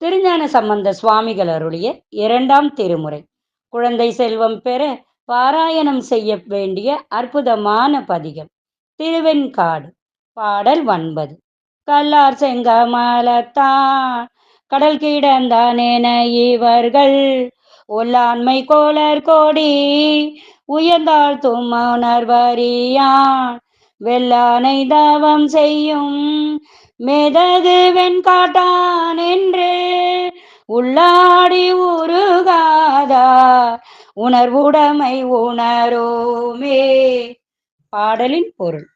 திருஞான சம்பந்த சுவாமிகள் அருளிய இரண்டாம் திருமுறை. குழந்தை செல்வம் பெற பாராயணம் செய்ய வேண்டிய அற்புதமான பதிகம். திருவெண்காடு பாடல் ஒன்பது. கல்லார் செங்கமலத்தான். கடல் கிடந்தானேன இவர்கள் ஒல்லாண்மை கோலர் கோடி. உயர்ந்தாள் தும்மணர்வரியான் வெள்ளானை தவம் செய்யும். மெதகு வெண்காட்டான் உள்ளாடி உருகாதார் உணர்வுடைமை உணரோமே. பாடலின் பொருள்.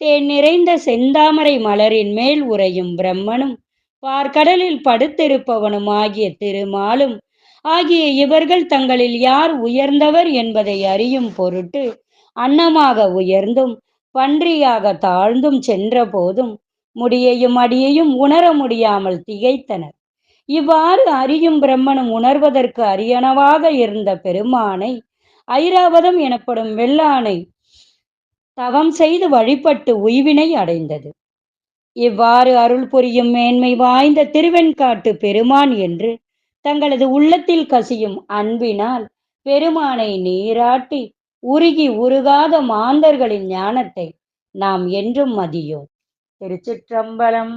தேன் நிறைந்த செந்தாமரை மலரின் மேல் உறையும் பிரம்மனும் பார்க்கடலில் படுத்திருப்பவனும் ஆகிய திருமாலும் ஆகிய இவர்கள் தங்களில் யார் உயர்ந்தவர் என்பதை அறியும் பொருட்டு அன்னமாக உயர்ந்தும் பன்றியாக தாழ்ந்தும் சென்ற போதும் முடியையும் அடியையும் உணர முடியாமல் திகைத்தனர். இவ்வாறு அறியும் பிரம்மனும் உணர்வதற்கு அரியனவாக இருந்த பெருமானை ஐராவதம் எனப்படும் வெள்ளானை தவம் செய்து வழிபட்டு உய்வினை அடைந்தது. இவ்வாறு அருள் புரியும் மேன்மை வாய்ந்த திருவெண்காட்டு பெருமான் என்று தங்களது உள்ளத்தில் கசியும் அன்பினால் பெருமானை நீராட்டி உருகி உருகாத மாந்தர்களின் ஞானத்தை நாம் என்றும் மதியோம். திருச்சிற்றம்பலம்